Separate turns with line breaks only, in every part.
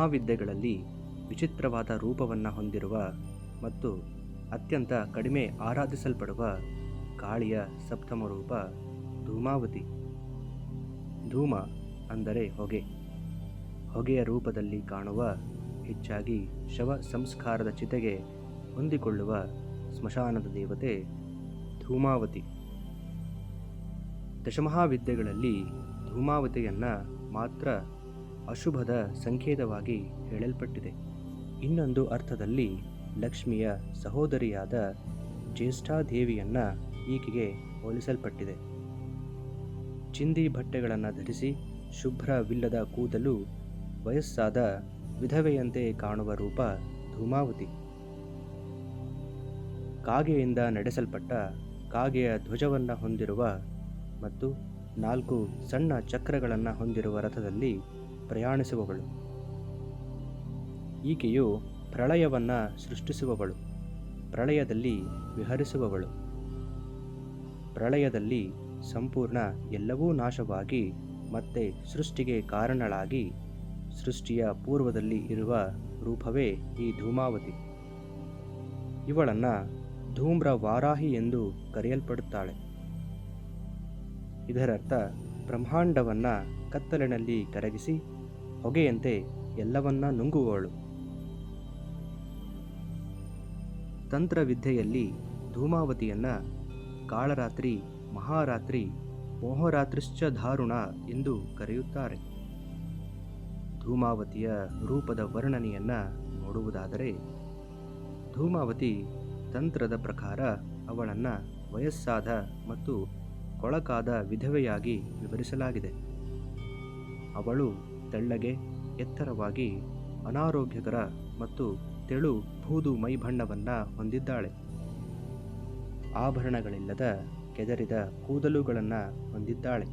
ಮಹಾವಿದ್ಯೆಗಳಲ್ಲಿ ವಿಚಿತ್ರವಾದ ರೂಪವನ್ನು ಹೊಂದಿರುವ ಮತ್ತು ಅತ್ಯಂತ ಕಡಿಮೆ ಆರಾಧಿಸಲ್ಪಡುವ ಕಾಳಿಯ ಸಪ್ತಮ ರೂಪ ಧೂಮಾವತಿ. ಧೂಮ ಅಂದರೆ ಹೊಗೆ. ಹೊಗೆಯ ರೂಪದಲ್ಲಿ ಕಾಣುವ ಹೆಚ್ಚಾಗಿ ಶವ ಸಂಸ್ಕಾರದ ಚಿತೆಗೆ ಹೊಂದಿಕೊಳ್ಳುವ ಸ್ಮಶಾನದ ದೇವತೆ ಧೂಮಾವತಿ. ದಶಮಹಾವಿದ್ಯೆಗಳಲ್ಲಿ ಧೂಮಾವತಿಯನ್ನು ಮಾತ್ರ ಅಶುಭದ ಸಂಕೇತವಾಗಿ ಹೇಳಲ್ಪಟ್ಟಿದೆ. ಇನ್ನೊಂದು ಅರ್ಥದಲ್ಲಿ, ಲಕ್ಷ್ಮಿಯ ಸಹೋದರಿಯಾದ ಜ್ಯೇಷ್ಠಾದೇವಿಯನ್ನು ಈಕೆಗೆ ಹೋಲಿಸಲ್ಪಟ್ಟಿದೆ. ಚಿಂದಿ ಬಟ್ಟೆಗಳನ್ನು ಧರಿಸಿ, ಶುಭ್ರವಿಲ್ಲದ ಕೂದಲು, ವಯಸ್ಸಾದ ವಿಧವೆಯಂತೆ ಕಾಣುವ ರೂಪ ಧೂಮಾವತಿ. ಕಾಗೆಯಿಂದ ನಡೆಸಲ್ಪಟ್ಟ ಕಾಗೆಯ ಧ್ವಜವನ್ನು ಹೊಂದಿರುವ ಮತ್ತು ನಾಲ್ಕು ಸಣ್ಣ ಚಕ್ರಗಳನ್ನು ಹೊಂದಿರುವ ರಥದಲ್ಲಿ ಪ್ರಯಾಣಿಸುವವಳು. ಈಕೆಯು ಪ್ರಳಯವನ್ನು ಸೃಷ್ಟಿಸುವವಳು. ಪ್ರಳಯದಲ್ಲಿ ವಿಹರಿಸುವವಳು. ಪ್ರಳಯದಲ್ಲಿ ಸಂಪೂರ್ಣ ಎಲ್ಲವೂ ನಾಶವಾಗಿ ಮತ್ತೆ ಸೃಷ್ಟಿಗೆ ಕಾರಣಳಾಗಿ ಸೃಷ್ಟಿಯ ಪೂರ್ವದಲ್ಲಿ ಇರುವ ರೂಪವೇ ಈ ಧೂಮಾವತಿ. ಇವಳನ್ನು ಧೂಮ್ರ ವಾರಾಹಿ ಎಂದು ಕರೆಯಲ್ಪಡುತ್ತಾಳೆ. ಇದರರ್ಥ ಬ್ರಹ್ಮಾಂಡವನ್ನು ಕತ್ತಲಿನಲ್ಲಿ ಕರಗಿಸಿ ಹೊಗೆಯಂತೆ ಎಲ್ಲವನ್ನ ನುಂಗುವವಳು. ತಂತ್ರವಿದ್ಯೆಯಲ್ಲಿ ಧೂಮಾವತಿಯನ್ನ ಕಾಳರಾತ್ರಿ, ಮಹಾರಾತ್ರಿ, ಮೋಹರಾತ್ರಿಶ್ಚ ಧಾರುಣ ಎಂದು ಕರೆಯುತ್ತಾರೆ. ಧೂಮಾವತಿಯ ರೂಪದ ವರ್ಣನೆಯನ್ನ ನೋಡುವುದಾದರೆ, ಧೂಮಾವತಿ ತಂತ್ರದ ಪ್ರಕಾರ ಅವಳನ್ನು ವಯಸ್ಸಾದ ಮತ್ತು ಕೊಳಕಾದ ವಿಧವೆಯಾಗಿ ವಿವರಿಸಲಾಗಿದೆ. ಅವಳು ತೆಳ್ಳಗೆ ಎತ್ತರವಾಗಿ ಅನಾರೋಗ್ಯಕರ ಮತ್ತು ತೆಳು ಬೂದು ಮೈಬಣ್ಣವನ್ನು ಹೊಂದಿದ್ದಾಳೆ. ಆಭರಣಗಳಿಲ್ಲದ ಕೆದರಿದ ಕೂದಲುಗಳನ್ನು ಹೊಂದಿದ್ದಾಳೆ.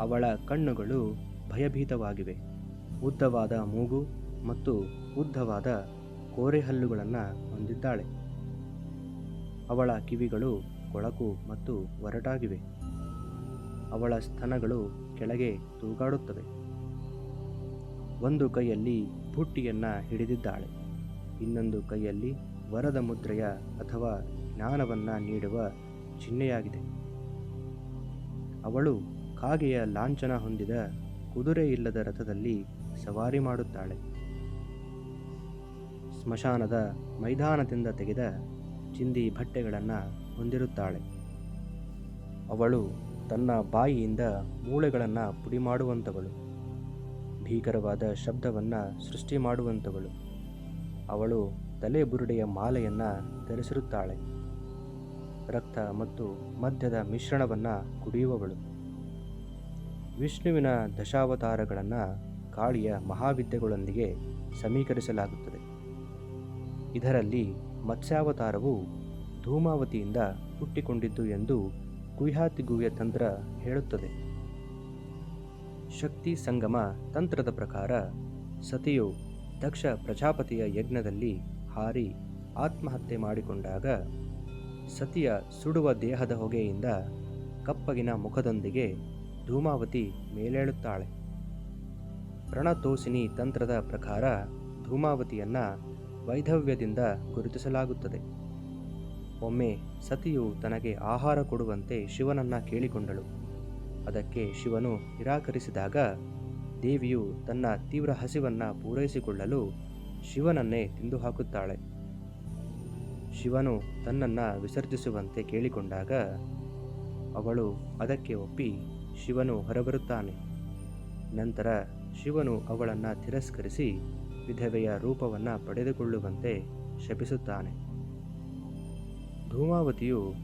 ಅವಳ ಕಣ್ಣುಗಳು ಭಯಭೀತವಾಗಿವೆ. ಉದ್ದವಾದ ಮೂಗು ಮತ್ತು ಉದ್ದವಾದ ಕೋರೆಹಲ್ಲುಗಳನ್ನು ಹೊಂದಿದ್ದಾಳೆ. ಅವಳ ಕಿವಿಗಳು ಕೊಳಕು ಮತ್ತು ಒರಟಾಗಿವೆ. ಅವಳ ಸ್ತನಗಳು ಕೆಳಗೆ ತೂಗಾಡುತ್ತದೆ. ಒಂದು ಕೈಯಲ್ಲಿ ಬುಟ್ಟಿಯನ್ನು ಹಿಡಿದಿದ್ದಾಳೆ. ಇನ್ನೊಂದು ಕೈಯಲ್ಲಿ ವರದ ಮುದ್ರೆಯ ಅಥವಾ ಜ್ಞಾನವನ್ನು ನೀಡುವ ಚಿಹ್ನೆಯಾಗಿದೆ. ಅವಳು ಕಾಗೆಯ ಲಾಂಛನ ಹೊಂದಿದ ಕುದುರೆ ಇಲ್ಲದ ರಥದಲ್ಲಿ ಸವಾರಿ ಮಾಡುತ್ತಾಳೆ. ಸ್ಮಶಾನದ ಮೈದಾನದಿಂದ ತೆಗೆದ ಚಿಂದಿ ಬಟ್ಟೆಗಳನ್ನು ಹೊಂದಿರುತ್ತಾಳೆ. ಅವಳು ತನ್ನ ಬಾಯಿಯಿಂದ ಮೂಳೆಗಳನ್ನು ಪುಡಿ ಮಾಡುವಂಥವಳು ಭೀಕರವಾದ ಶಬ್ದವನ್ನು ಸೃಷ್ಟಿ ಮಾಡುವಂಥವಳು ಅವಳು ತಲೆ ಬುರುಡೆಯ ಮಾಲೆಯನ್ನು ಧರಿಸಿರುತ್ತಾಳೆ. ರಕ್ತ ಮತ್ತು ಮದ್ಯದ ಮಿಶ್ರಣವನ್ನು ಕುಡಿಯುವವಳು. ವಿಷ್ಣುವಿನ ದಶಾವತಾರಗಳನ್ನು ಕಾಳಿಯ ಮಹಾವಿದ್ಯೆಗಳೊಂದಿಗೆ ಸಮೀಕರಿಸಲಾಗುತ್ತದೆ. ಇದರಲ್ಲಿ ಮತ್ಸ್ಯಾವತಾರವು ಧೂಮಾವತಿಯಿಂದ ಹುಟ್ಟಿಕೊಂಡಿದ್ದು ಎಂದು ಗುಹ್ಯಾತಿಗುಹ್ಯ ತಂತ್ರ ಹೇಳುತ್ತದೆ. ಶಕ್ತಿ ಸಂಗಮ ತಂತ್ರದ ಪ್ರಕಾರ ಸತಿಯು ದಕ್ಷ ಪ್ರಜಾಪತಿಯ ಯಜ್ಞದಲ್ಲಿ ಹಾರಿ ಆತ್ಮಹತ್ಯೆ ಮಾಡಿಕೊಂಡಾಗ ಸತಿಯ ಸುಡುವ ದೇಹದ ಹೊಗೆಯಿಂದ ಕಪ್ಪಗಿನ ಮುಖದೊಂದಿಗೆ ಧೂಮಾವತಿ ಮೇಲೇಳುತ್ತಾಳೆ. ರಣತೋಸಿನಿ ತಂತ್ರದ ಪ್ರಕಾರ ಧೂಮಾವತಿಯನ್ನು ವೈಧವ್ಯದಿಂದ ಗುರುತಿಸಲಾಗುತ್ತದೆ. ಒಮ್ಮೆ ಸತಿಯು ತನಗೆ ಆಹಾರ ಕೊಡುವಂತೆ ಶಿವನನ್ನ ಕೇಳಿಕೊಂಡಳು. ಅದಕ್ಕೆ ಶಿವನು ನಿರಾಕರಿಸಿದಾಗ ದೇವಿಯು ತನ್ನ ತೀವ್ರ ಹಸಿವನ್ನು ಪೂರೈಸಿಕೊಳ್ಳಲು ಶಿವನನ್ನೇ ತಿಂದು ಹಾಕುತ್ತಾಳೆ ಶಿವನು ತನ್ನನ್ನು ವಿಸರ್ಜಿಸುವಂತೆ ಕೇಳಿಕೊಂಡಾಗ ಅವಳು ಅದಕ್ಕೆ ಒಪ್ಪಿ ಶಿವನು ಹೊರಬರುತ್ತಾನೆ. ನಂತರ ಶಿವನು ಅವಳನ್ನು ತಿರಸ್ಕರಿಸಿ ವಿಧವೆಯ ರೂಪವನ್ನು ಪಡೆದುಕೊಳ್ಳುವಂತೆ ಶಪಿಸುತ್ತಾನೆ. ಧೂಮಾವತಿಯು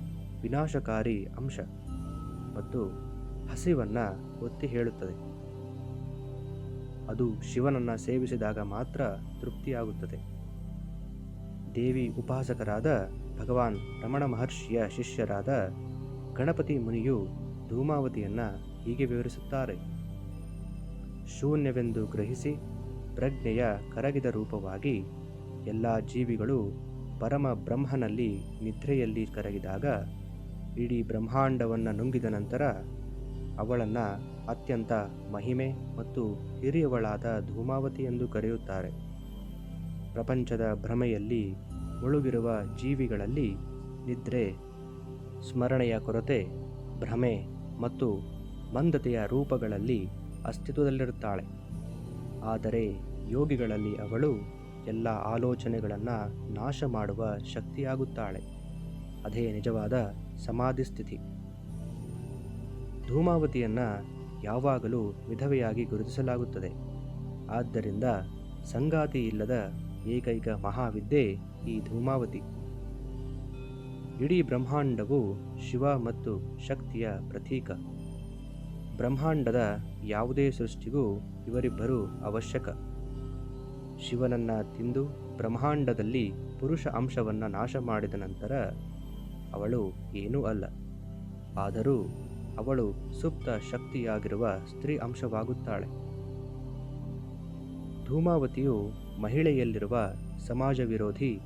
ವಿನಾಶಕಾರಿ ಅಂಶ ಮತ್ತು ಹಸಿವನ್ನು ಒತ್ತಿ ಹೇಳುತ್ತದೆ. ಅದು ಶಿವನನ್ನು ಸೇವಿಸಿದಾಗ ಮಾತ್ರ ತೃಪ್ತಿಯಾಗುತ್ತದೆ. ದೇವಿ ಉಪಾಸಕರಾದ ಭಗವಾನ್ ರಮಣ ಮಹರ್ಷಿಯ ಶಿಷ್ಯರಾದ ಗಣಪತಿ ಮುನಿಯು ಧೂಮಾವತಿಯನ್ನು ಹೀಗೆ ವಿವರಿಸುತ್ತಾರೆ. ಶೂನ್ಯವೆಂದು ಗ್ರಹಿಸಿ ಪ್ರಜ್ಞೆಯ ಕರಗಿದ ರೂಪವಾಗಿ ಎಲ್ಲ ಜೀವಿಗಳು ಪರಮ ಬ್ರಹ್ಮನಲ್ಲಿ ನಿದ್ರೆಯಲ್ಲಿ ಕರಗಿದಾಗ ಇಡೀ ಬ್ರಹ್ಮಾಂಡವನ್ನು ನುಂಗಿದ ನಂತರ ಅವಳನ್ನು ಅತ್ಯಂತ ಮಹಿಮೆ ಮತ್ತು ಹಿರಿಯವಳಾದ ಧೂಮಾವತಿ ಎಂದು ಕರೆಯುತ್ತಾರೆ. ಪ್ರಪಂಚದ ಭ್ರಮೆಯಲ್ಲಿ ಮುಳುಗಿರುವ ಜೀವಿಗಳಲ್ಲಿ ನಿದ್ರೆ, ಸ್ಮರಣೆಯ ಕೊರತೆ, ಭ್ರಮೆ ಮತ್ತು ಮಂದತೆಯ ರೂಪಗಳಲ್ಲಿ ಅಸ್ತಿತ್ವದಲ್ಲಿರುತ್ತಾಳೆ. ಆದರೆ ಯೋಗಿಗಳಲ್ಲಿ ಅವಳು ಎಲ್ಲ ಆಲೋಚನೆಗಳನ್ನು ನಾಶ ಮಾಡುವ ಶಕ್ತಿಯಾಗುತ್ತಾಳೆ. ಅದೇ ನಿಜವಾದ ಸಮಾಧಿ ಸ್ಥಿತಿ. ಧೂಮಾವತಿಯನ್ನು ಯಾವಾಗಲೂ ವಿಧವೆಯಾಗಿ ಗುರುತಿಸಲಾಗುತ್ತದೆ. ಆದ್ದರಿಂದ ಸಂಗಾತಿ ಇಲ್ಲದ ಏಕೈಕ ಮಹಾವಿದ್ಯೆ ಈ ಧೂಮಾವತಿ. ಇಡೀ ಬ್ರಹ್ಮಾಂಡವು ಶಿವ ಮತ್ತು ಶಕ್ತಿಯ ಪ್ರತೀಕ. ಬ್ರಹ್ಮಾಂಡದ ಯಾವುದೇ ಸೃಷ್ಟಿಗೂ ಇವರಿಬ್ಬರು ಅವಶ್ಯಕ. ಶಿವನನ್ನ ತಿಂದು ಬ್ರಹ್ಮಾಂಡದಲ್ಲಿ ಪುರುಷ ಅಂಶವನ್ನು ನಾಶ ಮಾಡಿದ ನಂತರ ಅವಳು ಏನೂ ಅಲ್ಲ. ಆದರೂ ಅವಳು ಸುಪ್ತ ಶಕ್ತಿಯಾಗಿರುವ ಸ್ತ್ರೀ ಅಂಶವಾಗುತ್ತಾಳೆ. ಧೂಮಾವತಿಯು ಮಹಿಳೆಯಲ್ಲಿರುವ ಸಮಾಜ ವಿರೋಧಿ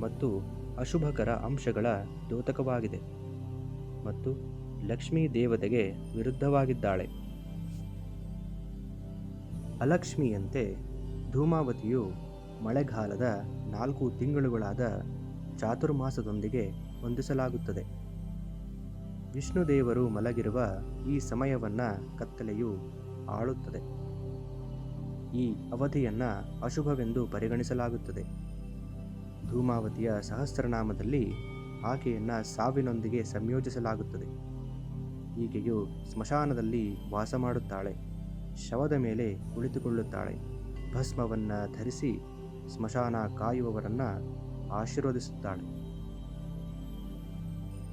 ಮತ್ತು ಅಶುಭಕರ ಅಂಶಗಳ ದ್ಯೋತಕವಾಗಿದೆ ಮತ್ತು ಲಕ್ಷ್ಮೀ ದೇವತೆಗೆ ವಿರುದ್ಧವಾಗಿದ್ದಾಳೆ. ಅಲಕ್ಷ್ಮಿಯಂತೆ ಧೂಮಾವತಿಯು ಮಳೆಗಾಲದ ನಾಲ್ಕು ತಿಂಗಳುಗಳಾದ ಚಾತುರ್ಮಾಸದೊಂದಿಗೆ ಹೊಂದಿಸಲಾಗುತ್ತದೆ. ವಿಷ್ಣುದೇವರು ಮಲಗಿರುವ ಈ ಸಮಯವನ್ನು ಕತ್ತಲೆಯು ಆಳುತ್ತದೆ. ಈ ಅವಧಿಯನ್ನು ಅಶುಭವೆಂದು ಪರಿಗಣಿಸಲಾಗುತ್ತದೆ. ಧೂಮಾವತಿಯ ಸಹಸ್ರನಾಮದಲ್ಲಿ ಆಕೆಯನ್ನು ಸಾವಿನೊಂದಿಗೆ ಸಂಯೋಜಿಸಲಾಗುತ್ತದೆ. ಈಕೆಯು ಸ್ಮಶಾನದಲ್ಲಿ ವಾಸ ಮಾಡುತ್ತಾಳೆ, ಶವದ ಮೇಲೆ ಕುಳಿತುಕೊಳ್ಳುತ್ತಾಳೆ. ಭಸ್ಮವನ್ನು ಧರಿಸಿ ಸ್ಮಶಾನ ಕಾಯುವವರನ್ನು ಆಶೀರ್ವದಿಸುತ್ತಾಳೆ.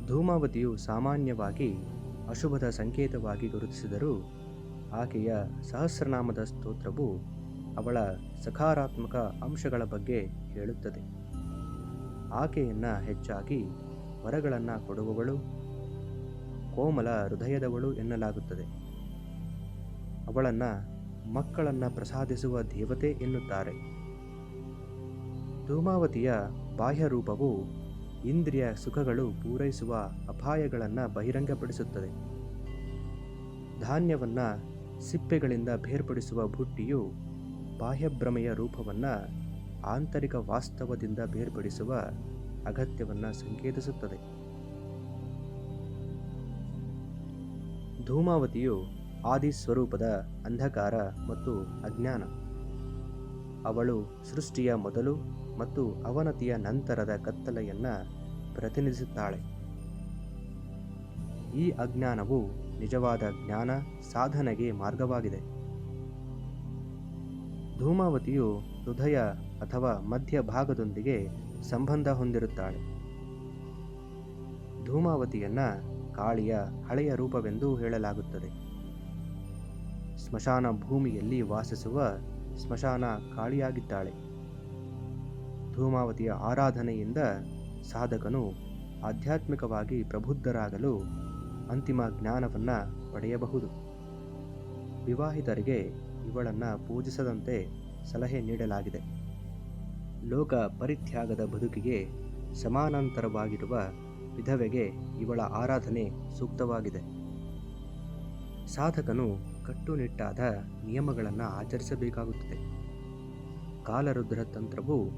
ಧೂಮಾವತಿಯು ಸಾಮಾನ್ಯವಾಗಿ ಅಶುಭದ ಸಂಕೇತವಾಗಿ ಗುರುತಿಸಿದರೂ ಆಕೆಯ ಸಹಸ್ರನಾಮದ ಸ್ತೋತ್ರವು ಅವಳ ಸಕಾರಾತ್ಮಕ ಅಂಶಗಳ ಬಗ್ಗೆ ಹೇಳುತ್ತದೆ. ಆಕೆಯನ್ನು ಹೆಚ್ಚಾಗಿ ವರಗಳನ್ನು ಕೊಡುವವಳು, ಕೋಮಲ ಹೃದಯದವಳು ಎನ್ನಲಾಗುತ್ತದೆ. ಅವಳನ್ನು ಮಕ್ಕಳನ್ನು ಪ್ರಸಾದಿಸುವ ದೇವತೆ ಎನ್ನುತ್ತಾರೆ. ಧೂಮಾವತಿಯ ಬಾಹ್ಯ ರೂಪವು ಇಂದ್ರಿಯ ಸುಖಗಳು ಪೂರೈಸುವ ಅಪಾಯಗಳನ್ನು ಬಹಿರಂಗಪಡಿಸುತ್ತದೆ. ಧಾನ್ಯವನ್ನು ಸಿಪ್ಪೆಗಳಿಂದ ಬೇರ್ಪಡಿಸುವ ಬುಟ್ಟಿಯು ಬಾಹ್ಯಭ್ರಮೆಯ ರೂಪವನ್ನು ಆಂತರಿಕ ವಾಸ್ತವದಿಂದ ಬೇರ್ಪಡಿಸುವ ಅಗತ್ಯವನ್ನು ಸಂಕೇತಿಸುತ್ತದೆ. ಧೂಮಾವತಿಯು ಆದಿ ಸ್ವರೂಪದ ಅಂಧಕಾರ ಮತ್ತು ಅಜ್ಞಾನ. ಅವಳು ಸೃಷ್ಟಿಯ ಮೊದಲು ಮತ್ತು ಅವನತಿಯ ನಂತರದ ಕತ್ತಲೆಯನ್ನು ಪ್ರತಿನಿಧಿಸುತ್ತಾಳೆ. ಈ ಅಜ್ಞಾನವು ನಿಜವಾದ ಜ್ಞಾನ ಸಾಧನೆಗೆ ಮಾರ್ಗವಾಗಿದೆ. ಧೂಮಾವತಿಯು ಹೃದಯ ಅಥವಾ ಮಧ್ಯ ಭಾಗದೊಂದಿಗೆ ಸಂಬಂಧ ಹೊಂದಿರುತ್ತಾಳೆ. ಧೂಮಾವತಿಯನ್ನ ಕಾಳಿಯ ಹಳೆಯ ರೂಪವೆಂದು ಹೇಳಲಾಗುತ್ತದೆ. ಸ್ಮಶಾನ ಭೂಮಿಯಲ್ಲಿ ವಾಸಿಸುವ ಸ್ಮಶಾನ ಕಾಳಿಯಾಗಿದ್ದಾಳೆ. ಧೂಮಾವತಿಯ ಆರಾಧನೆಯಿಂದ ಸಾಧಕನು ಆಧ್ಯಾತ್ಮಿಕವಾಗಿ ಪ್ರಬುದ್ಧರಾಗಲು ಅಂತಿಮ ಜ್ಞಾನವನ್ನು ಪಡೆಯಬಹುದು. ವಿವಾಹಿತರಿಗೆ ಇವಳನ್ನು ಪೂಜಿಸದಂತೆ ಸಲಹೆ ನೀಡಲಾಗಿದೆ. ಲೋಕ ಪರಿತ್ಯಾಗದ ಬದುಕಿಗೆ ಸಮಾನಾಂತರವಾಗಿರುವ ವಿಧವೆಗೆ ಇವಳ ಆರಾಧನೆ ಸೂಕ್ತವಾಗಿದೆ. ಸಾಧಕನು ಕಟ್ಟುನಿಟ್ಟಾದ ನಿಯಮಗಳನ್ನು ಆಚರಿಸಬೇಕಾಗುತ್ತದೆ. ಕಾಲರುದ್ರ ತಂತ್ರವು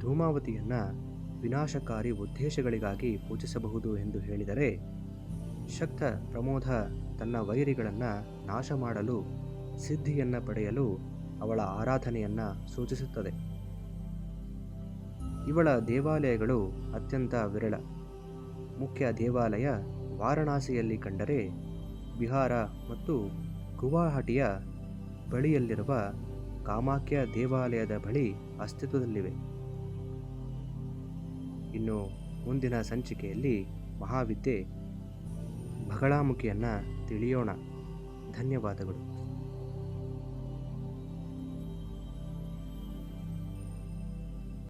ಧೂಮಾವತಿಯನ್ನು ವಿನಾಶಕಾರಿ ಉದ್ದೇಶಗಳಿಗಾಗಿ ಪೂಜಿಸಬಹುದು ಎಂದು ಹೇಳಿದರೆ, ಶಕ್ತ ಪ್ರಮೋದ ತನ್ನ ವೈರಿಗಳನ್ನು ನಾಶ ಮಾಡಲು ಸಿದ್ಧಿಯನ್ನು ಪಡೆಯಲು ಅವಳ ಆರಾಧನೆಯನ್ನು ಸೂಚಿಸುತ್ತದೆ. ಇವಳ ದೇವಾಲಯಗಳು ಅತ್ಯಂತ ವಿರಳ. ಮುಖ್ಯ ದೇವಾಲಯ ವಾರಣಾಸಿಯಲ್ಲಿ ಕಂಡರೆ ಬಿಹಾರ ಮತ್ತು ಗುವಾಹಟಿಯ ಬಳಿಯಲ್ಲಿರುವ ಕಾಮಾಖ್ಯ ದೇವಾಲಯದ ಬಳಿ ಅಸ್ತಿತ್ವದಲ್ಲಿವೆ. ಇನ್ನು ಮುಂದಿನ ಸಂಚಿಕೆಯಲ್ಲಿ ಮಹಾವಿದ್ಯೆ ಬಗಳಾಮುಖಿಯನ್ನು ತಿಳಿಯೋಣ. ಧನ್ಯವಾದಗಳು.